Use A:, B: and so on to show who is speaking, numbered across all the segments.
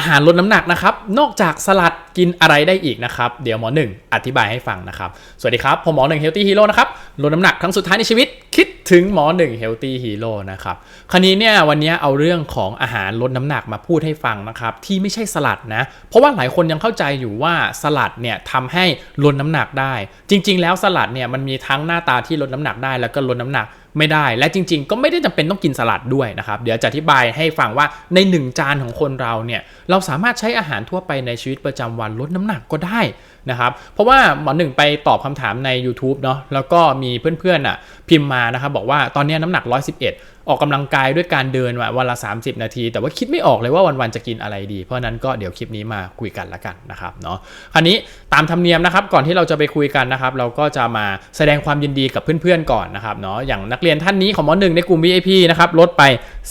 A: อาหารลดน้ำหนักนะครับ นอกจากสลัดกินอะไรได้อีกนะครับ เดี๋ยวหมอหนึ่งอธิบายให้ฟังนะครับ สวัสดีครับ ผมหมอหนึ่งเฮลตี้ฮีโร่นะครับ ลดน้ำหนักครั้งสุดท้ายในชีวิต คิดถึงหมอหนึ่งเฮลตี้ฮีโร่นะครับคราวนี้เนี่ยวันนี้เอาเรื่องของอาหารลดน้ำหนักมาพูดให้ฟังนะครับ ที่ไม่ใช่สลัดนะ เพราะว่าหลายคนยังเข้าใจอยู่ว่าสลัดเนี่ยทำให้ลดน้ำหนักได้ จริง ๆ แล้วสลัดเนี่ยมันมีทั้งหน้าตาที่ลดน้ำหนักได้ แล้วก็ลดน้ำหนักไม่ได้ และจริง ๆ ก็ไม่ได้จำเป็นต้องกินสลัดด้วยนะครับ เดี๋ยวจะอธิบายให้ฟังว่าใน 1 จานของคนเราเนี่ยเราสามารถใช้อาหารทั่วไปในชีวิตประจำวันลดน้ำหนักก็ได้ นะครับเพราะว่าหมอหนึ่งไปตอบคำถามใน YouTube เนาะแล้วก็มีเพื่อนๆอะพิมพ์มานะครับบอกว่าตอนนี้น้ำหนัก 111 ออกกำลังกายด้วยการเดินวันละ 30 นาที แต่ว่าคิดไม่ออกเลยว่าวันๆจะกินอะไรดี เพราะนั้นก็เดี๋ยวคลิปนี้มาคุยกันละกันนะครับเนาะคราวนี้ตามธรรมเนียมนะครับก่อนที่เราจะไปคุยกันนะครับเราก็จะมาแสดงความยินดีกับเพื่อนๆก่อนนะครับเนาะอย่างนักเรียนท่านนี้ของหมอหนึ่งในกลุ่ม VIP นะครับลดไป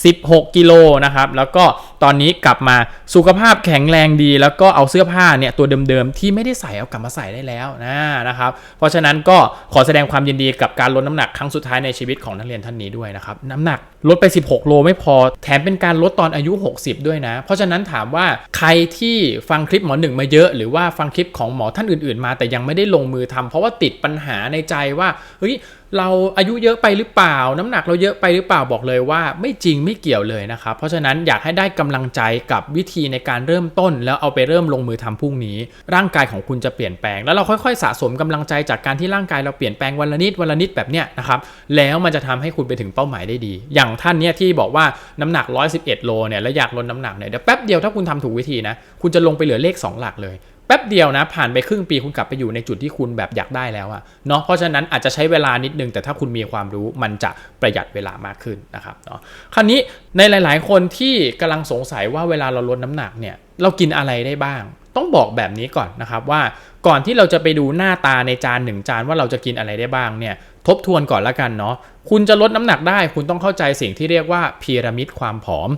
A: 16 กิโลนะครับแล้วก็ตอนนี้กลับมาสุขภาพแข็งแรงดี แล้วก็เอาเสื้อผ้าเนี่ยตัวเดิมๆที่ไม่ได้ใส่เอากลับมาใส่ได้แล้วนะนะครับเพราะฉะนั้นก็ขอแสดงความยินดีกับการลดน้ำหนักครั้งสุดท้ายในชีวิตของนักเรียนท่านนี้ด้วยนะครับน้ำหนักลดไป 16 โลไม่พอ แถมเป็นการลดตอนอายุ 60 ด้วยนะ เพราะฉะนั้นถามว่าใครที่ฟังคลิปหมอหนึ่งมาเยอะ หรือว่าฟังคลิปของหมอท่านอื่นๆ มาแต่ยังไม่ได้ลงมือทำเพราะว่าติดปัญหาในใจว่าเฮ้ย เราอายุเยอะไปหรือเปล่า น้ำหนักเราเยอะไปหรือเปล่าบอกเลยว่า ไม่จริงไม่เกี่ยวเลยนะครับ เพราะฉะนั้นอยากให้ได้กำลังใจกับวิธีในการเริ่มต้น แล้วเอาไปเริ่มลงมือทำพรุ่งนี้ ร่างกายของคุณจะเปลี่ยนแปลง แล้วเราค่อยๆ สะสมกำลังใจจากการที่ร่างกายเราเปลี่ยนแปลงวันละนิดวันละนิดแบบเนี้ยนะครับแล้วมันจะทำให้คุณไปถึงเป้าหมายได้ดี อย่างท่านเนี้ยที่บอกว่าน้ำหนัก 111 โลเนี่ยแล้วอยากลดน้ำหนักเนี่ยเดี๋ยวแป๊บเดียวถ้าคุณทำถูกวิธีนะคุณจะลงไปเหลือเลข 2 หลักเลย แป๊บเดียวนะ ผ่านไปครึ่งปีคุณกลับไปอยู่ในจุดที่คุณแบบอยากได้แล้วอะเนาะเพราะฉะนั้นอาจจะใช้เวลานิดนึง แต่ถ้าคุณมีความรู้มันจะประหยัดเวลามากขึ้นนะครับเนาะคราวนี้ในหลาย ๆ คนที่กำลังสงสัยว่าเวลาเราลดน้ำหนักเนี่ยเรากินอะไรได้บ้าง ต้องบอกแบบนี้ก่อนนะครับว่าก่อนที่เราจะไปดูหน้าตาในจานหนึ่งจานว่าเราจะกินอะไรได้บ้างเนี่ยทบทวนก่อนละกันเนาะคุณจะลดน้ำหนักได้ คุณต้องเข้าใจสิ่งที่เรียกว่าพีระมิดความผอม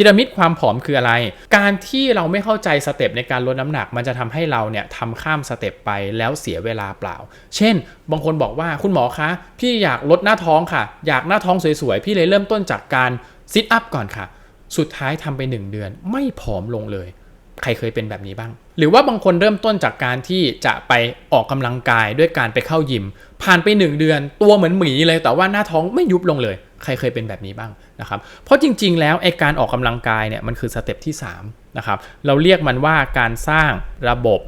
A: พีระมิดความผอมคืออะไร การที่เราไม่เข้าใจสเต็ปในการลดน้ำหนัก มันจะทำให้เราเนี่ยทำข้ามสเต็ปไปแล้วเสียเวลาเปล่า เช่น บางคนบอกว่าคุณหมอคะ พี่อยากลดหน้าท้องค่ะ อยากหน้าท้องสวยๆ พี่เลยเริ่มต้นจากการซิทอัพก่อนค่ะ สุดท้ายทำไป 1 เดือน ไม่ผอมลงเลย ใครเคยเป็นแบบนี้บ้าง หรือว่าบางคนเริ่มต้นจากการที่จะไปออกกำลังกายด้วยการไปเข้ายิม ผ่านไป 1 เดือน ตัวเหมือนหมีเลยแต่ว่าหน้าท้องไม่ยุบลงเลย ใครเคยเป็นแบบนี้บ้าง นะครับเพราะจริง ๆ แล้วไอการออกกำลังกายเนี่ยมันคือสเต็ปที่3นะครับเราเรียกมันว่าการสร้างระบบ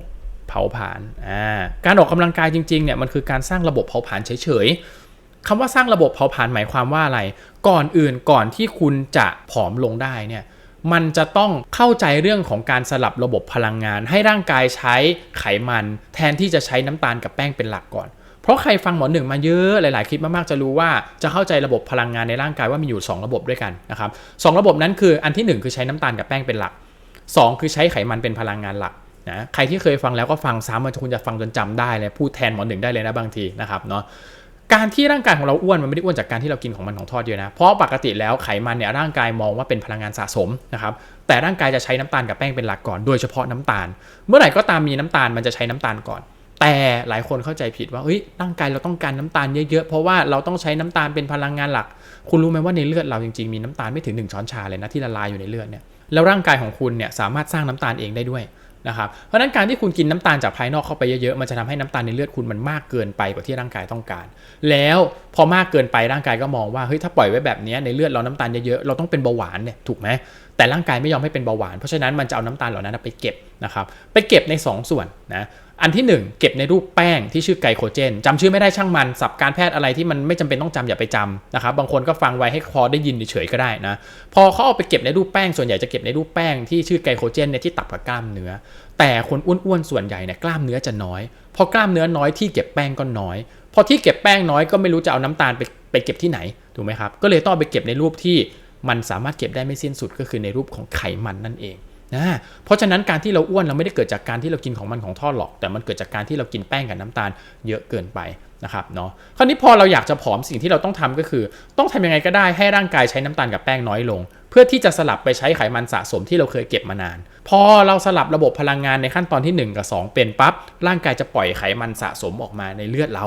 A: เผาผลาญอ่าการออกกำลังกายจริงๆเนี่ยมันคือการสร้างระบบเผาผลาญเฉยๆคำว่าสร้างระบบเผาผลาญหมายความว่าอะไร ก่อนอื่นก่อนที่คุณจะผอมลงได้เนี่ยมันจะต้องเข้าใจเรื่องของการสลับระบบพลังงาน ให้ร่างกายใช้ไขมัน แทนที่จะใช้น้ำตาลกับแป้งเป็นหลักก่อน ราะใครฟังหมอหนึ่งมาเยอะหลาย ๆ คลิปมาก ๆ จะรู้ว่าจะเข้าใจระบบพลังงานในร่างกายว่ามีอยู่ 2 ระบบด้วยกันนะครับสองระบบนั้นคืออันที่ 1 คือใช้น้ำตาลกับแป้งเป็นหลัก 2 คือใช้ไขมันเป็นพลังงานหลักนะใครที่เคยฟังแล้วก็ฟังซ้ำมันคุณจะฟังจนจำได้เลยพูดแทนหมอหนึ่งได้เลยนะบางทีนะครับเนาะการที่ร่างกายของเราอ้วนมันไม่ได้อ้วนจากการที่เรากินของมันของทอดเยอะนะ เพราะปกติแล้วไขมันเนี่ยร่างกายมองว่าเป็นพลังงานสะสมนะครับ แต่ร่างกายจะใช้น้ำตาลกับแป้งเป็นหลักก่อน โดยเฉพาะน้ำตาล เมื่อไหร่ก็ตามมีน้ำตาลมันจะใช้น้ำตาลก่อน แต่หลายคนเข้าใจผิดว่าเฮ้ยร่างกายเราต้องการน้ำตาลเยอะๆ เพราะว่าเราต้องใช้น้ำตาลเป็นพลังงานหลัก คุณรู้ไหมว่าในเลือดเราจริงๆมีน้ำตาลไม่ถึง 1 ช้อนชาเลยนะที่ละลายอยู่ในเลือดเนี่ย แล้วร่างกายของคุณเนี่ยสามารถสร้างน้ำตาลเองได้ด้วยนะครับ เพราะนั้นการที่คุณกินน้ำตาลจากภายนอกเข้าไปเยอะๆ มันจะทำให้น้ำตาลในเลือดคุณมันมากเกินไปกว่าที่ร่างกายต้องการ แล้วพอมากเกินไปร่างกายก็มองว่าเฮ้ยถ้าปล่อยไว้แบบนี้ในเลือดเราน้ำตาลเยอะๆ เราต้องเป็นเบาหวานเนี่ยถูกไหมแต่ร่างกายไม่ยอมให้เป็นเบาหวาน เพราะฉะนั้นมันจะเอาน้ำตาลเหล่านั้นไปเก็บนะครับ ไปเก็บใน 2 ส่วนนะ อันที่ 1 เก็บในรูปแป้งที่ชื่อไกลโคเจนจำชื่อไม่ได้ช่างมันสับการแพทย์อะไรที่มันไม่จำเป็นต้องจำอย่าไปจำนะครับบางคนก็ฟังไว้ให้พอได้ยินเฉยก็ได้นะพอเขาเอาไปเก็บในรูปแป้งส่วนใหญ่จะเก็บในรูปแป้งที่ชื่อไกลโคเจนเนี่ยที่ตับกับกล้ามเนื้อ แต่คนอ้วนๆส่วนใหญ่เนี่ยกล้ามเนื้อจะน้อย พอกล้ามเนื้อน้อยที่เก็บแป้งก็น้อย พอที่เก็บแป้งน้อยก็ไม่รู้จะเอาน้ำตาลไปไปเก็บที่ไหนถูกไหมครับก็เลยต้องไปเก็บในรูปที่มันสามารถเก็บได้ไม่สิ้นสุดก็คือในรูปของไขมันนั่นเอง นะเพราะฉะนั้นการที่เราอ้วนเราไม่ได้เกิดจากการที่เรากินของมันของทอดหรอก แต่มันเกิดจากการที่เรากินแป้งกับน้ำตาลเยอะเกินไปนะครับเนาะคราวนี้พอเราอยากจะผอมสิ่งที่เราต้องทำก็คือ ต้องทำยังไงก็ได้ให้ร่างกายใช้น้ำตาลกับแป้งน้อยลง เพื่อที่จะสลับไปใช้ไขมันสะสมที่เราเคยเก็บมานาน พอเราสลับระบบพลังงานในขั้นตอนที่ 1 กับ 2 เป็นปั๊บร่างกายจะปล่อยไขมันสะสมออกมาในเลือดเรา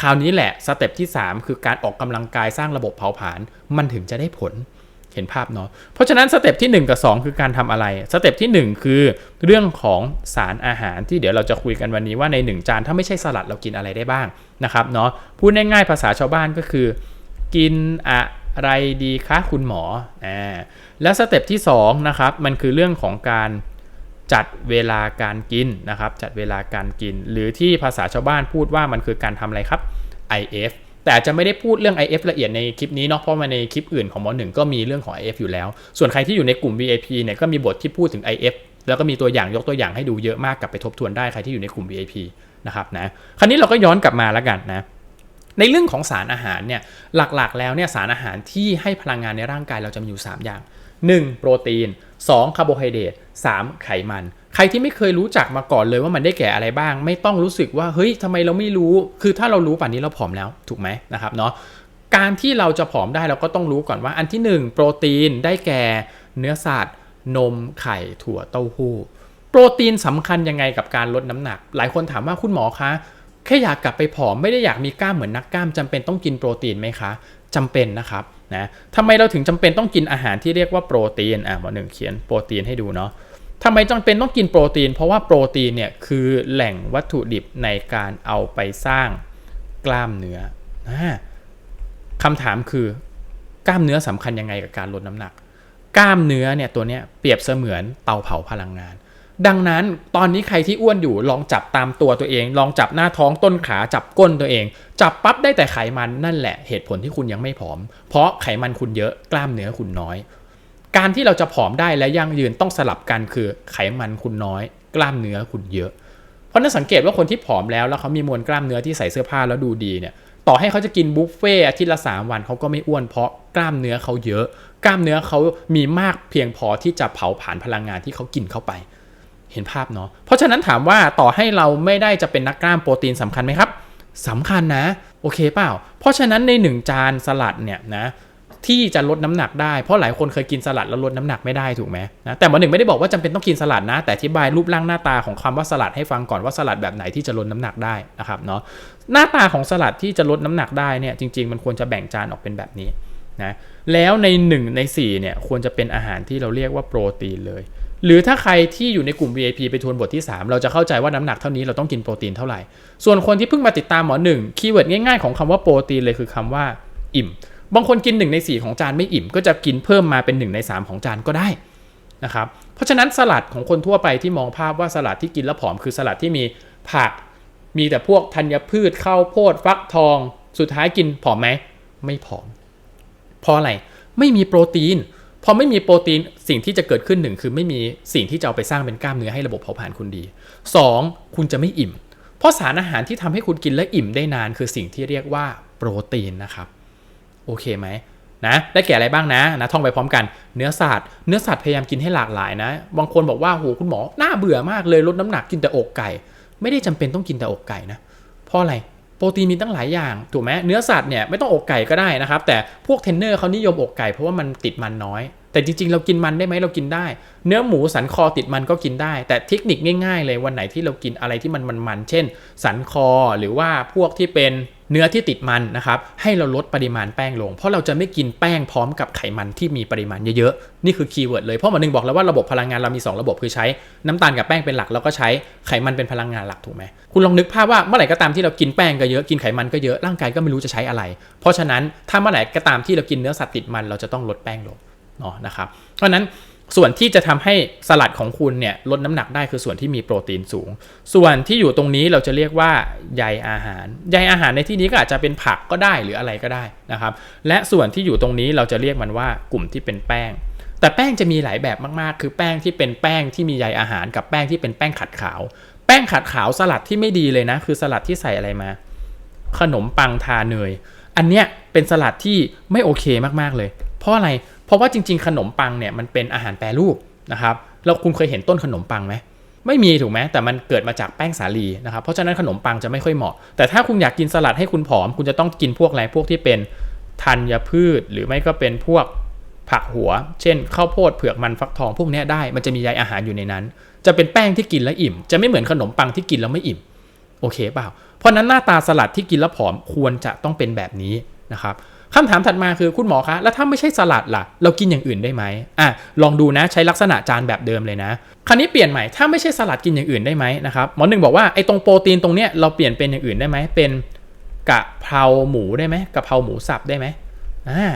A: คราวนี้แหละสเต็ปที่ 3 คือการออกกำลังกายสร้างระบบเผาผลาญมันถึงจะได้ผล เห็นภาพเนาะ เพราะฉะนั้นสเต็ปที่ 1 กับ 2 คือการทำอะไร สเต็ปที่ 1 คือเรื่องของสารอาหารที่เดี๋ยวเราจะคุยกันวันนี้ว่าใน 1 จานถ้าไม่ใช่สลัดเรากินอะไรได้บ้างนะครับเนาะ พูดง่ายๆภาษาชาวบ้านก็คือ กินอะไรดีคะคุณหมอ อ่า แล้วสเต็ปที่2นะครับมันคือเรื่องของการจัดเวลาการกินนะครับ จัดเวลาการกิน หรือที่ภาษาชาวบ้านพูดว่ามันคือการทำอะไรครับ IF แต่จะไม่ได้พูดเรื่อง IF ละเอียดในคลิปนี้เนาะเพราะมาในคลิปอื่นของหมอหนึ่งก็มีเรื่องของ IF อยู่แล้ว ส่วนใครที่อยู่ในกลุ่ม VIP เนี่ยก็มีบทที่พูดถึง IF แล้วก็มีตัวอย่างยกตัวอย่างให้ดูเยอะมากกลับไปทบทวนได้ใครที่อยู่ในกลุ่ม VIP นะครับนะคราวนี้เราก็ย้อนกลับมาแล้วกันนะในเรื่องของสารอาหารเนี่ยหลักๆ แล้วเนี่ยสารอาหารที่ให้พลังงานในร่างกายเราจะมีอยู่ 3 อย่าง 1. โปรตีน 2. คาร์โบไฮเดรต 3. ไขมัน ครที่ไม่เคยรู้จักมาก่อนเลยว่ามันได้แก่อะไรบ้าง ไม่ต้องรู้สึกว่าเฮ้ยทำไมเราไม่รู้ คือถ้าเรารู้ป่านนี้เราผอมแล้วถูกไหมนะครับเนาะการที่เราจะผอมได้เราก็ต้องรู้ก่อนว่า อันที่ 1 โปรตีนได้แก่เนื้อสัตว์นมไข่ถั่วเต้าหู้โปรตีนสำคัญยังไงกับการลดน้ำหนัก หลายคนถามว่าคุณหมอคะแค่อยากกลับไปผอมไม่ได้อยากมีกล้ามเหมือนนักกล้ามจำเป็นต้องกินโปรตีนไหมคะจำเป็นนะครับนะทำไมเราถึงจำเป็นต้องกินอาหารที่เรียกว่าโปรตีนอะหมอหนึ่งเขียนโปรตีนให้ดูเนาะ ทำไมจำเป็นต้องกินโปรตีน เพราะว่าโปรตีนเนี่ยคือแหล่งวัตถุดิบในการเอาไปสร้างกล้ามเนื้อคำถามคือกล้ามเนื้อสำคัญยังไงกับการลดน้ำหนัก กล้ามเนื้อเนี่ยตัวเนี้ยเปรียบเสมือนเตาเผาพลังงาน ดังนั้นตอนนี้ใครที่อ้วนอยู่ลองจับตามตัวตัวเอง ลองจับหน้าท้องต้นขาจับก้นตัวเอง จับปั๊บได้แต่ไขมันนั่นแหละเหตุผลที่คุณยังไม่ผอม เพราะไขมันคุณเยอะกล้ามเนื้อคุณน้อย การที่เราจะผอมได้และยั่งยืนต้องสลับกันคือไขมันคุณน้อย กล้ามเนื้อคุณเยอะ เพราะนั้นสังเกตว่าคนที่ผอมแล้วแล้วเขามีมวลกล้ามเนื้อที่ใส่เสื้อผ้าแล้วดูดีเนี่ยต่อให้เขาจะกินบุฟเฟ่อาทิตย์ละสามวันเขาก็ไม่อ้วนเพราะกล้ามเนื้อเขาเยอะ กล้ามเนื้อเขามีมากเพียงพอที่จะเผาผลาญพลังงานที่เขากินเข้าไป เห็นภาพเนาะเพราะฉะนั้นถามว่าต่อให้เราไม่ได้จะเป็นนักกล้ามโปรตีนสำคัญไหมครับสำคัญนะ โอเคเปล่า เพราะฉะนั้นในหนึ่งจานสลัดเนี่ยนะ ที่จะลดน้ำหนักได้เพราะหลายคนเคยกินสลัดแล้วลดน้ำหนักไม่ได้ถูกไหมนะแต่หมอหนึ่งไม่ได้บอกว่าจำเป็นต้องกินสลัดนะ แต่อธิบายรูปร่างหน้าตาของคำว่าสลัดให้ฟังก่อนว่าสลัดแบบไหนที่จะลดน้ำหนักได้นะครับเนาะหน้าตาของสลัดที่จะลดน้ำหนักได้เนี่ยจริง ๆ มันควรจะแบ่งจานออกเป็นแบบนี้นะแล้วใน 1 ใน4เนี่ยควรจะเป็นอาหารที่เราเรียกว่าโปรตีนเลย หรือถ้าใครที่อยู่ในกลุ่ม VIP ไปทวนบทที่ 3 เราจะเข้าใจว่าน้ำหนักเท่านี้เราต้องกินโปรตีนเท่าไหร่ ส่วนคนที่เพิ่งมาติดตามหมอหนึ่งคีย์เวิร์ดง่ายๆของคำว่าโปรตีนเลยคือคำว่าอิ่ม บางคนกิน 1 ใน 4 ของจานไม่อิ่ม ก็จะกินเพิ่มมาเป็น 1 ใน 3 ของจานก็ได้นะครับเพราะฉะนั้นสลัดของคนทั่วไปที่มองภาพว่าสลัดที่กินแล้วผอมคือสลัดที่มีผัก มีแต่พวกธัญพืชข้าวโพดฟักทอง สุดท้ายกินผอมไหมไม่ผอม เพราะอะไรไม่มีโปรตีนพอไม่มีโปรตีนสิ่งที่จะเกิดขึ้นหนึ่งคือไม่มีสิ่งที่จะเอาไปสร้างเป็นกล้ามเนื้อให้ระบบเผาผลาญคุณดี 2. คุณจะไม่อิ่ม เพราะสารอาหารที่ทำให้คุณกินและอิ่มได้นานคือสิ่งที่เรียกว่าโปรตีนนะครับ โอเคไหมนะได้แก่อะไรบ้างนะนะท่องไปพร้อมกันเนื้อสัตว์เนื้อสัตว์พยายามกินให้หลากหลายนะ บางคนบอกว่าโหคุณหมอหน้าเบื่อมากเลยลดน้ำหนักกินแต่อกไก่ ไม่ได้จำเป็นต้องกินแต่อกไก่นะเพราะอะไรโปรตีนมีตั้งหลายอย่างถูกไหมเนื้อสัตว์เนี่ยไม่ต้องอกไก่ก็ได้นะครับ แต่พวกเทรนเนอร์เขานิยมอกไก่เพราะว่ามันติดมันน้อย แต่จริงๆ เรากินมันได้ไหมเรากินได้ เนื้อหมูสันคอติดมันก็กินได้ แต่เทคนิคง่ายๆ เลยวันไหนที่เรากินอะไรที่มันมันๆเช่น สันคอหรือว่าพวกที่เป็นเนื้อที่ติดมันนะครับให้เราลดปริมาณแป้งลง เพราะเราจะไม่กินแป้งพร้อมกับไขมันที่มีปริมาณเยอะๆ นี่คือคีย์เวิร์ดเลย เพราะหมอหนึ่งบอกแล้วว่าระบบพลังงานเรามี 2 ระบบคือใช้น้ำตาลกับแป้งเป็นหลักแล้วก็ใช้ไขมันเป็นพลังงานหลักถูกไหมคุณลองนึกภาพว่าเมื่อไหร่ก็ตามที่เรากินแป้งก็เยอะกินไขมันก็เยอะร่างกายก็ไม่รู้จะใช้อะไร เพราะฉะนั้นถ้าเมื่อไหร่ก็ตามที่เรากินเนื้อสัตว์ติดมันเราจะต้องลดแป้งลง เนาะนะครับ เพราะฉะนั้นส่วนที่จะทำให้สลัดของคุณเนี่ยลดน้ำหนักได้คือส่วนที่มีโปรตีนสูง ส่วนที่อยู่ตรงนี้เราจะเรียกว่าใยอาหาร ใยอาหารในที่นี้ก็อาจจะเป็นผักก็ได้หรืออะไรก็ได้นะครับ และส่วนที่อยู่ตรงนี้เราจะเรียกมันว่ากลุ่มที่เป็นแป้ง แต่แป้งจะมีหลายแบบมากๆ คือแป้งที่เป็นแป้งที่มีใยอาหารกับแป้งที่เป็นแป้งขัดขาว แป้งขัดขาวสลัดที่ไม่ดีเลยนะ คือสลัดที่ใส่อะไรมา ขนมปังทาเนย อันเนี้ยเป็นสลัดที่ไม่โอเคมากๆเลย เพราะอะไร เพราะว่าจริง ๆ ขนมปังเนี่ยมันเป็นอาหารแปรรูปนะครับแล้วคุณเคยเห็นต้นขนมปังไหมไม่มีถูกไหมแต่มันเกิดมาจากแป้งสาลีนะครับเพราะฉะนั้นขนมปังจะไม่ค่อยเหมาะ แต่ถ้าคุณอยากกินสลัดให้คุณผอม คุณจะต้องกินพวกอะไรพวกที่เป็นธัญพืช หรือไม่ก็เป็นพวกผักหัว เช่นข้าวโพดเผือกมันฟักทองพวกนี้ได้ มันจะมีใยอาหารอยู่ในนั้น จะเป็นแป้งที่กินแล้วอิ่ม จะไม่เหมือนขนมปังที่กินแล้วไม่อิ่มโอเคเปล่าเพราะนั้นหน้าตาสลัดที่กินแล้วผอมควรจะต้องเป็นแบบนี้นะครับ คำถามถัดมาคือคุณหมอคะ แล้วถ้าไม่ใช่สลัดล่ะ เรากินอย่างอื่นได้ไหมอะลองดูนะใช้ลักษณะจานแบบเดิมเลยนะคราวนี้เปลี่ยนใหม่ถ้าไม่ใช่สลัดกินอย่างอื่นได้ไหมนะครับหมอหนึ่งบอกว่าไอ้ตรงโปรตีนตรงเนี้ยเราเปลี่ยนเป็นอย่างอื่นได้ไหมเป็นกะเพราหมูได้ไหมกะเพราหมูสับได้ไหมอ่า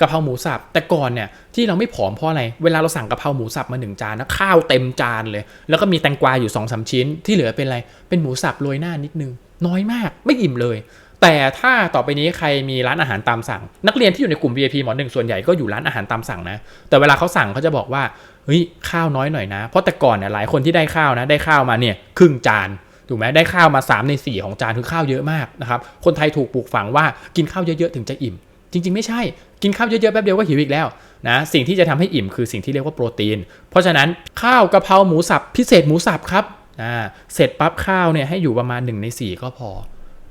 A: กะเพราหมูสับแต่ก่อนเนี่ยที่เราไม่ผอมเพราะอะไร เวลาเราสั่งกะเพราหมูสับมาหนึ่งจานนะข้าวเต็มจานเลย แล้วก็มีแตงกวาอยู่2อสชิ้นที่เหลือเป็นอะไรเป็นหมูสับโรยหน้านิดนึงน้อยมากไม่อิ่มเลย แต่ถ้าต่อไปนี้ใครมีร้านอาหารตามสั่ง นักเรียนที่อยู่ในกลุ่ม VIP หมอหนึ่งส่วนใหญ่ก็อยู่ร้านอาหารตามสั่งนะ แต่เวลาเขาสั่งเขาจะบอกว่าเฮ้ยข้าวน้อยหน่อยนะ เพราะแต่ก่อนเนี่ยหลายคนที่ได้ข้าวนะได้ข้าวมาเนี่ยครึ่งจานถูกไหมได้ข้าวมา 3 ใน 4 ของจานคือข้าวเยอะมากนะครับคนไทยถูกปลูกฝังว่ากินข้าวเยอะๆถึงจะอิ่ม จริง ๆ ไม่ใช่กินข้าวเยอะๆแป๊บเดียวก็หิวอีกแล้วนะสิ่งที่จะทำให้อิ่มคือสิ่งที่เรียกว่าโปรตีน เพราะฉะนั้นข้าวกะเพราหมูสับพิเศษหมูสับครับอ่าเสร็จปั๊บข้าวเนี่ยให้อยู่ประมาณ1ใน4 ก็พอ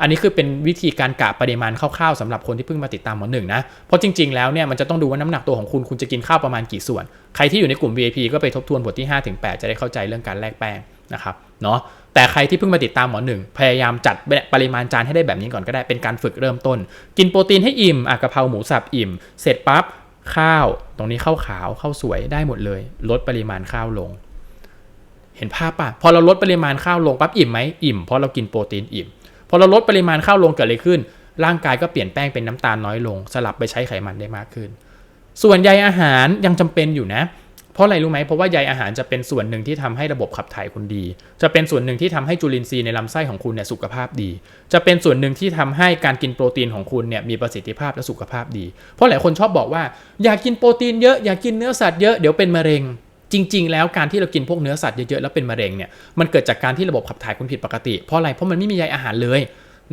A: อันนี้คือเป็นวิธีการกะปริมาณคร่าวๆสำหรับคนที่เพิ่งมาติดตามหมอหนึ่งนะ เพราะจริงๆแล้วเนี่ยมันจะต้องดูว่าน้ำหนักตัวของคุณคุณจะกินข้าวประมาณกี่ส่วน ใครที่อยู่ในกลุ่ม VIP ก็ไปทบทวนบทที่5-8จะได้เข้าใจเรื่องการแลกแป้งนะครับเนาะแต่ใครที่เพิ่งมาติดตามหมอหนึ่งพยายามจัดปริมาณจานให้ได้แบบนี้ก่อนก็ได้เป็นการฝึกเริ่มต้น กินโปรตีนให้อิ่มอะกะเพราหมูสับอิ่ม เสร็จปั๊บข้าวตรงนี้ข้าวขาวข้าวสวยได้หมดเลย ลดปริมาณข้าวลง เห็นภาพป่ะพอเราลดปริมาณข้าวลงปั๊บอิ่มไหมอิ่มเพราะเรากินโปรตีนอิ่ม พอเราลดปริมาณข้าวลงเกิดอะไรขึ้น ร่างกายก็เปลี่ยนแป้งเป็นน้ำตาลน้อยลง สลับไปใช้ไขมันได้มากขึ้น ส่วนใยอาหารยังจำเป็นอยู่นะ เพราะอะไรรู้ไหมเพราะว่าใยอาหารจะเป็นส่วนหนึ่งที่ทำให้ระบบขับถ่ายคุณดี จะเป็นส่วนหนึ่งที่ทำให้จุลินทรีย์ในลำไส้ของคุณเนี่ยสุขภาพดี จะเป็นส่วนหนึ่งที่ทำให้การกินโปรตีนของคุณเนี่ยมีประสิทธิภาพและสุขภาพดี เพราะหลายคนชอบบอกว่า อยากกินโปรตีนเยอะอยากกินเนื้อสัตว์เยอะเดี๋ยวเป็นมะเร็ง จริง ๆ แล้วการที่เรากินพวกเนื้อสัตว์เยอะๆแล้วเป็นมะเร็งเนี่ยมันเกิดจากการที่ระบบขับถ่ายคุณผิดปกติ เพราะอะไรเพราะมันไม่มีใยอาหารเลย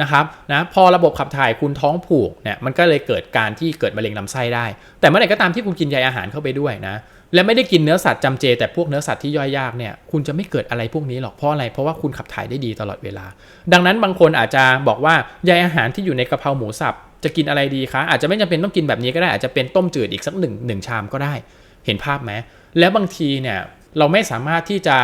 A: นะครับนะพอระบบขับถ่ายคุณท้องผูกเนี่ยมันก็เลยเกิดการที่เกิดมะเร็งลำไส้ได้ แต่เมื่อไหร่ก็ตามที่คุณกินใยอาหารเข้าไปด้วยนะและไม่ได้กินเนื้อสัตว์จำเจ แต่พวกเนื้อสัตว์ที่ย่อยยากเนี่ยคุณจะไม่เกิดอะไรพวกนี้หรอกเพราะอะไรเพราะว่าคุณขับถ่ายได้ดีตลอดเวลา ดังนั้นบางคนอาจจะบอกว่าใยอาหารที่อยู่ในกระเพราหมูสับจะกินอะไรดีคะอาจจะไม่จำเป็นต้องกินแบบนี้ก็ได้อาจจะเป็นต้มจืดอีกสักหนึ่งหนึ่งชามก็ได้ เห็นภาพไหม แล้วบางทีเนี่ยเราไม่สามารถที่จะ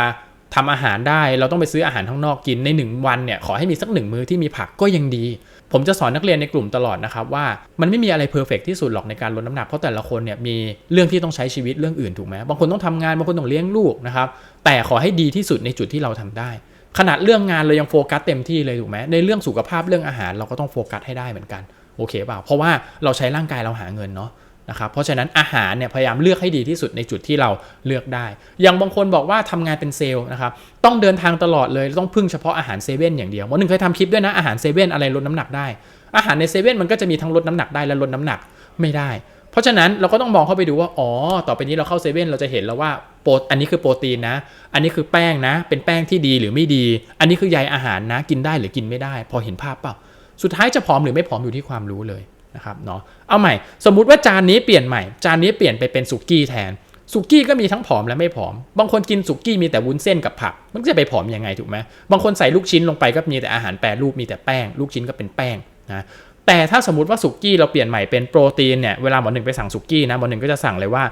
A: ทำอาหารได้ เราต้องไปซื้ออาหารข้างนอกกินใน 1 วันเนี่ยขอให้มีสักหนึ่งมื้อที่มีผักก็ยังดี ผมจะสอนนักเรียนในกลุ่มตลอดนะครับว่ามันไม่มีอะไรเพอร์เฟกที่สุดหรอกในการลดน้ำหนักเพราะแต่ละคนเนี่ยมีเรื่องที่ต้องใช้ชีวิตเรื่องอื่นถูกไหมบางคนต้องทำงานบางคนต้องเลี้ยงลูกนะครับแต่ขอให้ดีที่สุดในจุดที่เราทำได้ ขนาดเรื่องงานเรายังโฟกัสเต็มที่เลยถูกไหมในเรื่องสุขภาพเรื่องอาหารเราก็ต้องโฟกัสให้ได้เหมือนกันโอเคเปล่าเพราะว่าเราใช้ร่างกายเราหาเงินเนาะ นะครับเพราะฉะนั้นอาหารเนี่ยพยายามเลือกให้ดีที่สุดในจุดที่เราเลือกได้ อย่างบางคนบอกว่าทำงานเป็นเซลล์นะครับต้องเดินทางตลอดเลยต้องพึ่งเฉพาะอาหารเซเว่นอย่างเดียววันหนึ่งเคยทำคลิปด้วยนะอาหารเซเว่นอะไรลดน้ำหนักได้ อาหารในเซเว่นมันก็จะมีทั้งลดน้ำหนักได้และลดน้ำหนักไม่ได้ เพราะฉะนั้นเราก็ต้องมองเข้าไปดูว่าอ๋อต่อไปนี้เราเข้าเซเว่นเราจะเห็นแล้วว่าโปรอันนี้คือโปรตีนนะ อันนี้คือแป้งนะ เป็นแป้งที่ดีหรือไม่ดี อันนี้คือใยอาหารนะ กินได้หรือกินไม่ได้ พอเห็นภาพเปล่าสุดท้ายจะผอมหรือไม่ผอมอยู่ที่ความรู้เลย นะครับเนาะเอาใหม่ สมมุติว่าจานนี้เปลี่ยนใหม่ จานนี้เปลี่ยนไปเป็นสุกี้แทนสุกี้ก็มีทั้งผอมและไม่ผอม บางคนกินสุกี้มีแต่วุ้นเส้นกับผัก มันจะไปผอมยังไงถูกไหมบางคนใส่ลูกชิ้นลงไปก็มีแต่อาหารแปรรูปมีแต่แป้ง ลูกชิ้นก็เป็นแป้งนะแต่ถ้าสมมติว่าสุกี้เราเปลี่ยนใหม่เป็นโปรตีนเนี่ยเวลาหมอหนึ่งไปสั่งสุกี้นะหมอหนึ่งก็จะสั่งเลยว่า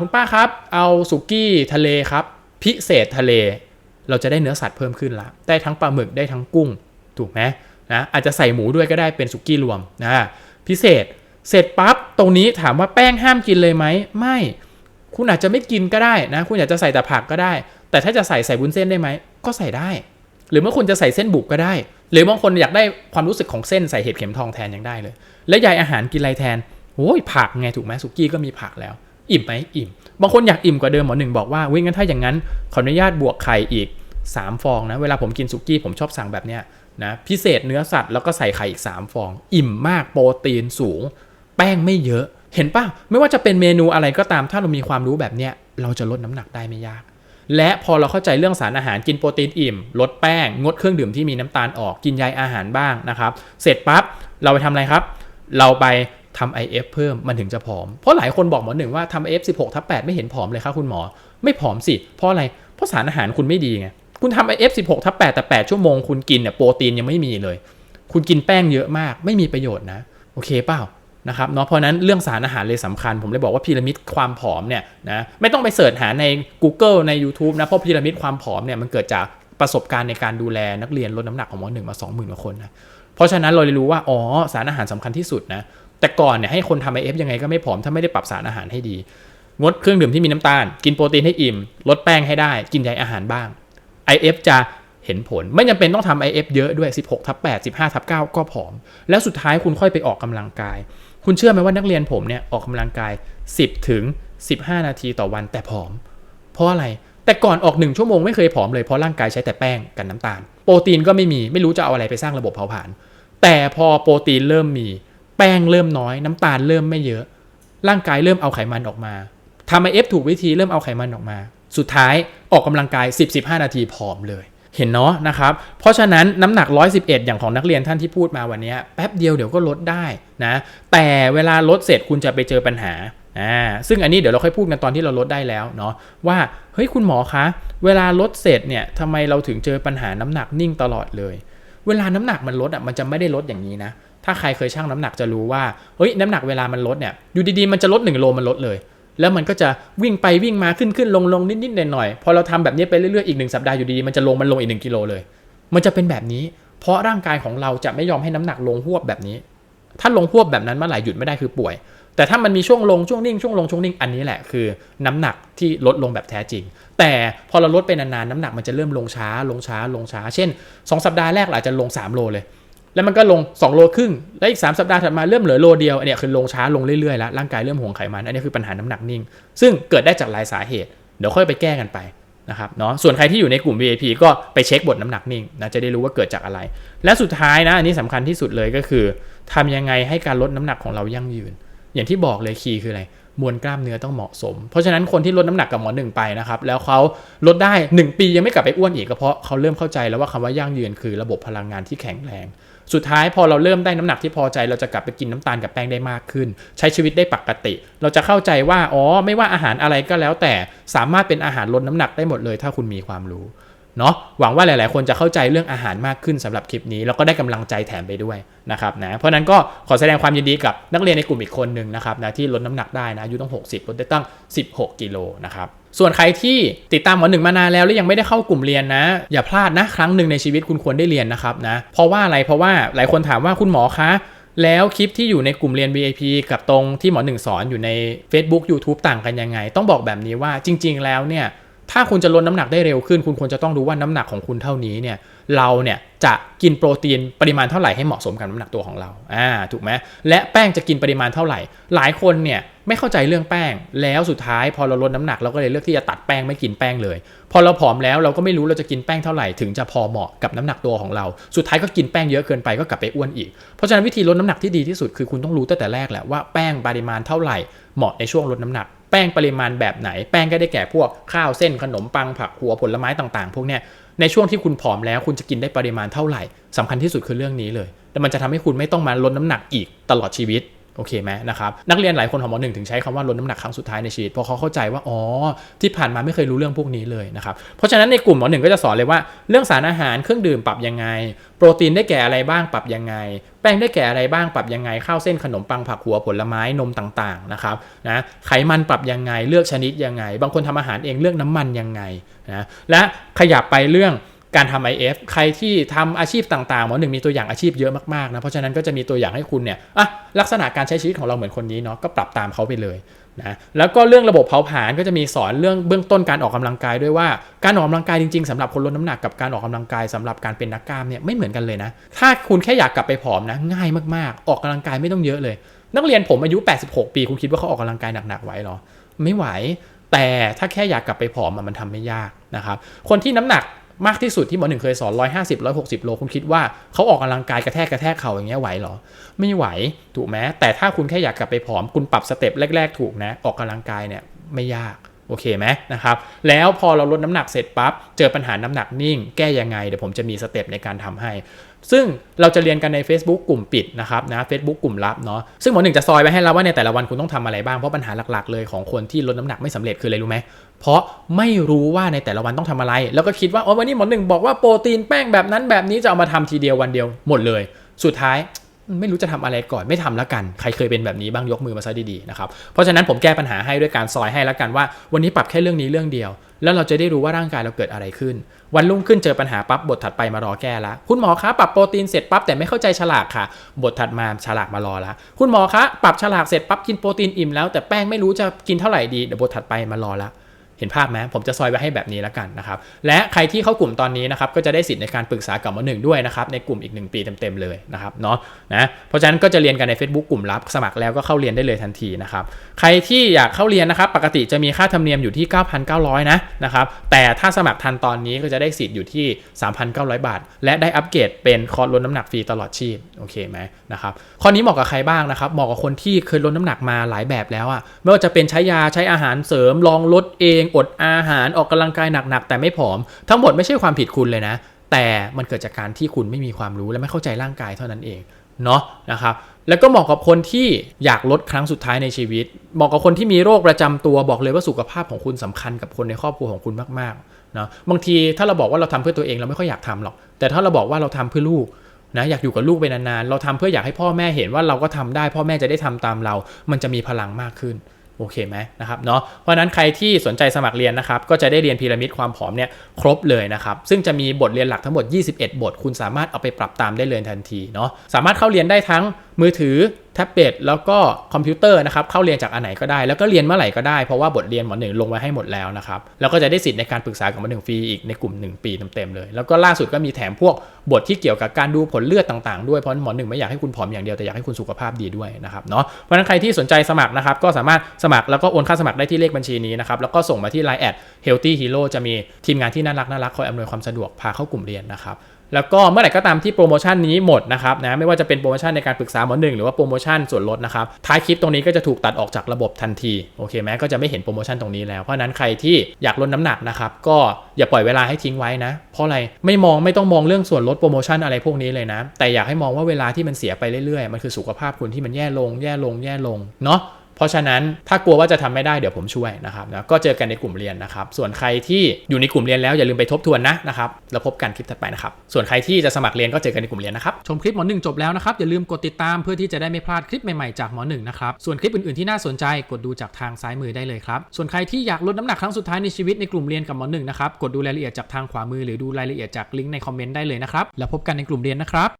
A: คุณป้าครับ เอาสุกี้ทะเลครับ พิเศษทะเล เราจะได้เนื้อสัตว์เพิ่มขึ้นละได้ทั้งปลาหมึกได้ทั้งกุ้ง ถูกไหม นะอาจจะใส่หมูด้วยก็ได้เป็นสุกี้รวมนะพิเศษเสร็จปั๊บตรงนี้ถามว่าแป้งห้ามกินเลยไหมไม่ คุณอาจจะไม่กินก็ได้นะ คุณอยากจะใส่แต่ผักก็ได้ แต่ถ้าจะใส่ใส่บุ้นเส้นได้ไหมก็ใส่ได้ หรือเมื่อคุณจะใส่เส้นบุกก็ได้ หรือบางคนอยากได้ความรู้สึกของเส้นใส่เห็ดเข็มทองแทนยังได้เลย และใยอาหารกินอะไรแทนโอ้ยผักไงถูกไหมสุกี้ก็มีผักแล้ว อิ่มไหมอิ่ม บางคนอยากอิ่มกว่าเดิมหมอหนึ่งบอกว่าวิ่งกันถ้าอย่างนั้นขออนุญาตบวกไข่อีก 3 ฟองนะเวลาผมกินสุกี้ผมชอบสั่งแบบเนี้ย นะพิเศษเนื้อสัตว์แล้วก็ใส่ไข่อีก 3 ฟอง อิ่มมากโปรตีนสูง แป้งไม่เยอะ เห็นป่ะ ไม่ว่าจะเป็นเมนูอะไรก็ตามถ้าเรามีความรู้แบบเนี้ยเราจะลดน้ำหนักได้ไม่ยาก และพอเราเข้าใจเรื่องสารอาหารกินโปรตีนอิ่ม ลดแป้ง งดเครื่องดื่มที่มีน้ำตาลออกกินใยอาหารบ้างนะครับเสร็จปั๊บเราไปทำอะไรครับ เราไปทำ IF เพิ่มมันถึงจะผอม เพราะหลายคนบอกหมอหนึ่งว่าทำ IF 16ทับ8ไม่เห็นผอมเลยครับคุณหมอ ไม่ผอมสิ เพราะอะไร เพราะสารอาหารคุณไม่ดีไง คุณทำ IF 16ทับ8แต่8ชั่วโมงคุณกินเนี่ยโปรตีนยังไม่มีเลย คุณกินแป้งเยอะมากไม่มีประโยชน์นะ โอเคเปล่านะครับเนาะเพราะนั้นเรื่องสารอาหารเลยสำคัญ ผมเลยบอกว่าพีระมิดความผอมเนี่ยนะไม่ต้องไปเสิร์ชหาใน Google ใน YouTube นะเพราะพีระมิดความผอมเนี่ยมันเกิดจากประสบการณ์ในการดูแลนักเรียนลดน้ำหนักของหมอหนึ่งมา 20,000กว่าคนนะเพราะฉะนั้นเราเลยรู้ว่าอ๋อสารอาหารสำคัญที่สุดนะแต่ก่อนเนี่ยให้คนทำ IF ยังไงก็ไม่ผอมถ้าไม่ได้ปรับสารอาหารให้ดี งดเครื่องดื่มที่มีน้ำตาล กินโปรตีนให้อิ่ม ลดแป้งให้ได้ กินใยอาหารบ้าง IF จะเห็นผล ไม่จำเป็นต้องทำ IF เยอะด้วย 16ทับ8 15ทับ9ก็ผอม แล้วสุดท้ายคุณค่อยไปออกกำลังกาย คุณเชื่อไหมว่านักเรียนผมเนี่ยออกกำลังกาย 10ถึง15 นาทีต่อวันแต่ผอม เพราะอะไรแต่ก่อนออก 1 ชั่วโมงไม่เคยผอมเลยเพราะร่างกายใช้แต่แป้งกับน้ำตาล โปรตีนก็ไม่มีไม่รู้จะเอาอะไรไปสร้างระบบเผาผลาญแต่พอโปรตีนเริ่มมี แป้งเริ่มน้อย น้ำตาลเริ่มไม่เยอะ ร่างกายเริ่มเอาไขมันออกมาทำไอเอฟถูกวิธีเริ่มเอาไขมันออกมา สุดท้ายออกกำลังกาย 10-15 นาทีผอมเลย เห็นเนาะนะครับ เพราะฉะนั้นน้ำหนัก 111 อย่างของนักเรียนท่านที่พูดมาวันนี้แป๊บเดียวเดี๋ยวก็ลดได้นะ แต่เวลาลดเสร็จคุณจะไปเจอปัญหาอ่าซึ่งอันนี้เดี๋ยวเราค่อยพูดกันตอนที่เราลดได้แล้วเนาะว่าเฮ้ยคุณหมอคะเวลาลดเสร็จเนี่ยทำไมเราถึงเจอปัญหาน้ำหนักนิ่งตลอดเลย เวลาน้ำหนักมันลดอะมันจะไม่ได้ลดอย่างนี้นะถ้าใครเคยชั่งน้ำหนักจะรู้ว่าเฮ้ยน้ำหนักเวลามันลดเนี่ยอยู่ดีๆมันจะลด1โลมันลดเลย แล้วมันก็จะวิ่งไปวิ่งมาขึ้นขึ้นลงลงนิดๆหน่อยๆพอเราทำแบบนี้ไปเรื่อยๆอีกหนึ่งสัปดาห์อยู่ดีมันจะลงมันลงอีกหนึ่งกิโลเลย มันจะเป็นแบบนี้ เพราะร่างกายของเราจะไม่ยอมให้น้ำหนักลงหวบแบบนี้ ถ้าลงหวบแบบนั้นเมื่อไหร่หยุดไม่ได้คือป่วย แต่ถ้ามันมีช่วงลงช่วงนิ่งช่วงลงช่วงนิ่งอันนี้แหละคือ น้ำหนักที่ลดลงแบบแท้จริง แต่พอเราลดไปนานๆน้ำหนักมันจะเริ่มลงช้าลงช้าลงช้า เช่น 2 สัปดาห์แรกอาจจะลง 3 โลเลย แล้วมันก็ลง 2 โลครึ่ง แล้วอีก 3 สัปดาห์ถัดมาเริ่มเหลือโลเดียว อันเนี้ยคือลงช้าลงเรื่อยๆ แล้ว ร่างกายเริ่มห่วงไขมัน อันนี้คือปัญหาน้ำหนักนิ่ง ซึ่งเกิดได้จากหลายสาเหตุ เดี๋ยวค่อยไปแก้กันไปนะครับเนาะ ส่วนใครที่อยู่ในกลุ่ม VIP ก็ไปเช็คบทน้ำหนักนิ่งนะ จะได้รู้ว่าเกิดจากอะไร และสุดท้ายนะ อันนี้สำคัญที่สุดเลยก็คือทำยังไงให้การลดน้ำหนักของเรายั่งยืน อย่างที่บอกเลยคีย์คืออะไร มวลกล้ามเนื้อต้องเหมาะสม เพราะฉะนั้นคนที่ลดน้ำหนักกับหมอหนึ่งไปนะครับ แล้วเขาลดได้ 1 ปียังไม่กลับไปอ้วนอีกก็เพราะเขาเริ่มเข้าใจแล้วว่าคำว่ายั่งยืนคือระบบพลังงานที่แข็งแรง สุดท้ายพอเราเริ่มได้น้ำหนักที่พอใจ เราจะกลับไปกินน้ำตาลกับแป้งได้มากขึ้น ใช้ชีวิตได้ปกติ เราจะเข้าใจว่าอ๋อไม่ว่าอาหารอะไรก็แล้วแต่สามารถเป็นอาหารลดน้ำหนักได้หมดเลย ถ้าคุณมีความรู้เนาะหวังว่าหลาย ๆ คนจะเข้าใจเรื่องอาหารมากขึ้นสำหรับคลิปนี้ แล้วก็ได้กำลังใจแถมไปด้วยนะครับนะเพราะนั้นก็ขอแสดงความยินดีกับนักเรียนในกลุ่มอีกคนหนึ่งนะครับนะที่ลดน้ำหนักได้นะอายุต้อง 60 ลดได้ตั้ง 16 กิโลนะครับ ส่วนใครที่ติดตามหมอหนึ่งมานานแล้วและยังไม่ได้เข้ากลุ่มเรียนนะ อย่าพลาดนะครั้งหนึ่งในชีวิตคุณควรได้เรียนนะครับนะเพราะว่าอะไรเพราะว่าหลายคนถามว่าคุณหมอคะแล้วคลิปที่อยู่ในกลุ่มเรียน VIP กับตรงที่หมอหนึ่งสอนอยู่ใน Facebook YouTube ต่างกันยังไง ต้องบอกแบบนี้ว่าจริง ๆ แล้วเนี่ย ถ้าคุณจะลดน้ำหนักได้เร็วขึ้น คุณควรจะต้องรู้ว่าน้ำหนักของคุณเท่านี้เนี่ยเราเนี่ยจะกินโปรตีนปริมาณเท่าไหร่ให้เหมาะสมกับน้ำหนักตัวของเราอ่าถูกไหมและแป้งจะกินปริมาณเท่าไหร่ หลายคนเนี่ยไม่เข้าใจเรื่องแป้ง แล้วสุดท้ายพอเราลดน้ำหนักเราก็เลยเลือกที่จะตัดแป้งไม่กินแป้งเลย พอเราผอมแล้วเราก็ไม่รู้เราจะกินแป้งเท่าไหร่ถึงจะพอเหมาะกับน้ำหนักตัวของเรา สุดท้ายก็กินแป้งเยอะเกินไปก็กลับไปอ้วนอีก เพราะฉะนั้นวิธีลดน้ำหนักที่ดีที่สุดคือคุณต้องรู้ตั้งแต่แรกแหละว่าแป้งปริมาณเท่าไหร่เหมาะในช่วงลดน้ำหนัก แป้งปริมาณแบบไหน แป้งก็ได้แก่พวกข้าวเส้นขนมปังผักหัวผลไม้ต่างๆ พวกเนี้ยในช่วงที่คุณผอมแล้วคุณจะกินได้ปริมาณเท่าไหร่สำคัญที่สุดคือเรื่องนี้เลย แต่มันจะทำให้คุณไม่ต้องมาลดน้ำหนักอีกตลอดชีวิต โอเคไหมนะครับนักเรียนหลายคนของหมอหนึ่งถึงใช้คำว่าลดน้ำหนักครั้งสุดท้ายในชีวิตเพราะเขาเข้าใจว่าอ๋อที่ผ่านมาไม่เคยรู้เรื่องพวกนี้เลยนะครับเพราะฉะนั้นในกลุ่มหมอหนึ่งก็จะสอนเลยว่าเรื่องสารอาหารเครื่องดื่มปรับยังไง โปรตีนได้แก่อะไรบ้างปรับยังไง แป้งได้แก่อะไรบ้างปรับยังไงข้าวเส้นขนมปังผักหัวผลไม้นมต่างๆนะครับนะไขมันปรับยังไงเลือกชนิดยังไง บางคนทำอาหารเองเลือกน้ำมันยังไงนะและขยับไปเรื่อง การทำ IF ใครที่ทำอาชีพต่างๆหมอหนึ่งมีตัวอย่างอาชีพเยอะมากๆนะเพราะฉะนั้นก็จะมีตัวอย่างให้คุณเนี่ยอะลักษณะการใช้ชีวิตของเราเหมือนคนนี้เนาะก็ปรับตามเขาไปเลยนะแล้วก็เรื่องระบบเผาผลาญก็จะมีสอนเรื่องเบื้องต้นการออกกำลังกายด้วยว่าการออกกำลังกายจริงๆสำหรับคนลดน้ำหนักกับการออกกำลังกายสำหรับการเป็นนักกล้ามเนี่ยไม่เหมือนกันเลยนะ ถ้าคุณแค่อยากกลับไปผอมนะง่ายมากๆ ออกกำลังกายไม่ต้องเยอะเลย นักเรียนผมอายุ 86 ปีคุณคิดว่าเขาออกกำลังกายหนักๆไหวหรอ ไม่ไหวแต่ถ้าแค่อยากกลับไปผอมมันทำไม่ยากนะครับคนที่น้ำหนัก มากที่สุดที่หมอหนึ่งเคยสอน150 160 โล คุณคิดว่าเขาออกกำลังกายกระแทกกระแทกเข่าอย่างเงี้ยไหวเหรอ ไม่ไหวถูกไหมแต่ถ้าคุณแค่อยากกลับไปผอมคุณปรับสเต็ปแรก ๆ ถูกนะออกกำลังกายเนี่ยไม่ยากโอเคไหมนะครับ แล้วพอเราลดน้ำหนักเสร็จปั๊บ เจอปัญหาน้ำหนักนิ่ง แก้ยังไง เดี๋ยวผมจะมีสเต็ปในการทำให้ ซึ่งเราจะเรียนกันใน Facebook กลุ่มปิดนะครับนะ Facebook กลุ่มลับเนาะซึ่งหมอหนึ่งจะซอยไว้ให้เราว่าในแต่ละวันคุณต้องทำอะไรบ้าง เพราะปัญหาหลักๆ เลยของคนที่ลดน้ำหนักไม่สำเร็จคืออะไรรู้ไหมเพราะไม่รู้ว่าในแต่ละวันต้องทำอะไร แล้วก็คิดว่าอ๋อวันนี้หมอหนึ่งบอกว่าโปรตีนแป้งแบบนั้นแบบนี้จะเอามาทำทีเดียววันเดียวหมดเลย สุดท้ายไม่รู้จะทำอะไรก่อนไม่ทำแล้วกัน ใครเคยเป็นแบบนี้บ้างยกมือมาซะดีๆนะครับเพราะฉะนั้นผมแก้ปัญหาให้ด้วยการซอยให้แล้วกันว่า วันนี้ปรับแค่เรื่องนี้เรื่องเดียว แล้วเราจะได้รู้ว่าร่างกายเราเกิดอะไรขึ้น วันรุ่งขึ้นเจอปัญหาปั๊บบทถัดไปมารอแก้ละคุณหมอคะปรับโปรตีนเสร็จปั๊บแต่ไม่เข้าใจฉลากค่ะ บทถัดมาฉลากมารอละคุณหมอคะปรับฉลากเสร็จปั๊บกินโปรตีนอิ่มแล้วแต่แป้งไม่รู้จะกินเท่าไหร่ดีเดี๋ยวบทถัดไปมารอละ เห็นภาพไหมผมจะซอยไว้ให้แบบนี้แล้วกันนะครับ และใครที่เข้ากลุ่มตอนนี้นะครับก็จะได้สิทธิ์ในการปรึกษากับหมอหนึ่งด้วยนะครับในกลุ่มอีก 1 ปีเต็มๆเลยนะครับเนาะนะเพราะฉะนั้นก็จะเรียนกันใน Facebook กลุ่มลับสมัครแล้วก็เข้าเรียนได้เลยทันทีนะครับใครที่อยากเข้าเรียนนะครับปกติจะมีค่าธรรมเนียมอยู่ที่ 9,900 นะนะครับแต่ถ้าสมัครทันตอนนี้ก็จะได้สิทธิ์อยู่ที่ 3,900 บาท และได้อัปเกรดเป็นคอร์สลดน้ำหนักฟรีตลอดชีพโอเคไหมนะครับข้อนี้เหมาะกับใครบ้างนะครับเหมาะกับคนที่เคยลดน้ำหนักมาหลายแบบแล้วอะไม่ว่าจะเป็นใช้ยาใช้อาหารเสริมลองลดเองอดอาหารออกกำลังกายหนักๆแต่ไม่ผอม ทั้งหมดไม่ใช่ความผิดคุณเลยนะ แต่มันเกิดจากการที่คุณไม่มีความรู้และไม่เข้าใจร่างกายเท่านั้นเองเนาะนะครับแล้วก็เหมาะกับคนที่อยากลดครั้งสุดท้ายในชีวิตเหมาะกับคนที่มีโรคประจำตัวบอกเลยว่าสุขภาพของคุณสำคัญกับคนในครอบครัวของคุณมากๆเนาะบางทีถ้าเราบอกว่าเราทำเพื่อตัวเองเราไม่ค่อยอยากทำหรอก แต่ถ้าเราบอกว่าเราทำเพื่อลูกนะอยากอยู่กับลูกไปนานๆเราทำเพื่ออยากให้พ่อแม่เห็นว่าเราก็ทำได้ พ่อแม่จะได้ทำตามเรา มันจะมีพลังมากขึ้น โอเคไหมนะครับเนาะเพราะนั้นใครที่สนใจสมัครเรียนนะครับก็จะได้เรียนพีระมิดความผอมเนี่ยครบเลยนะครับซึ่งจะมีบทเรียนหลักทั้งหมด 21 บท คุณสามารถเอาไปปรับตามได้เลยทันทีเนาะสามารถเข้าเรียนได้ทั้งมือถือ ท็บเล็ตแล้วก็คอมพิวเตอร์นะครับเข้าเรียนจากอันไหนก็ได้ แล้วก็เรียนเมื่อไหร่ก็ได้เพราะว่าบทเรียนหมอหนึ่งลงไว้ให้หมดแล้วนะครับแล้วก็จะได้สิทธิ์ในการปรึกษากับหมอหนึ่งฟรีอีกในกลุ่ม 1 ปีเต็มๆเลย แล้วก็ล่าสุดก็มีแถมพวกบทที่เกี่ยวกับการดูผลเลือดต่างๆด้วยเพราะหมอหนึ่งไม่อยากให้คุณผอมอย่างเดียวแต่อยากให้คุณสุขภาพดีด้วยนะครับเนาะเพราะฉะนั้นใครที่สนใจสมัครนะครับก็สามารถสมัครแล้วก็โอนค่าสมัครได้ที่เลขบัญชีนี้นะครับแล้วก็ส่งมาที่ Line แอด Healthy Hero จะมีทีมงานที่น่ารักน่ารักคอยอำนวยความสะดวกพาเข้ากลุ่มเรียนนะครับ แล้วก็เมื่อไหร่ก็ตามที่โปรโมชั่นนี้หมดนะครับนะไม่ว่าจะเป็นโปรโมชั่นในการปรึกษาหมอหนึ่งหรือว่าโปรโมชั่นส่วนลดนะครับท้ายคลิปตรงนี้ก็จะถูกตัดออกจากระบบทันทีโอเคไหมก็จะไม่เห็นโปรโมชั่นตรงนี้แล้วเพราะนั้นใครที่อยากลดน้ำหนักนะครับก็อย่าปล่อยเวลาให้ทิ้งไว้นะ เพราะอะไรไม่มองไม่ต้องมองเรื่องส่วนลดโปรโมชั่นอะไรพวกนี้เลยนะ แต่อยากให้มองว่าเวลาที่มันเสียไปเรื่อยๆมันคือสุขภาพคุณที่มันแย่ลงแย่ลงแย่ลงเนาะ เพราะฉะนั้นถ้ากลัวว่าจะทำไม่ได้เดี๋ยวผมช่วยนะครับนะก็เจอกันในกลุ่มเรียนนะครับ ส่วนใครที่อยู่ในกลุ่มเรียนแล้วอย่าลืมไปทบทวนนะนะครับแล้วพบกันคลิปถัดไปนะครับ ส่วนใครที่จะสมัครเรียนก็เจอกันในกลุ่มเรียนนะครับ ชมคลิปหมอหนึ่งจบแล้วนะครับ อย่าลืมกดติดตามเพื่อที่จะได้ไม่พลาดคลิปใหม่ๆจากหมอหนึ่งนะครับ ส่วนคลิปอื่นๆที่น่าสนใจกดดูจากทางซ้ายมือได้เลยครับ ส่วนใครที่อยากลดน้ำหนักครั้งสุดท้ายในชีวิตในกลุ่มเรียนกับหมอหนึ่งนะครับ กดดูรายละเอียดจากทางขวามือหรือดูรายละเอียดจากลิงก์ในคอมเมนต์ได้เลยนะครับ แล้วพบกันในกลุ่มเรียนนะครับ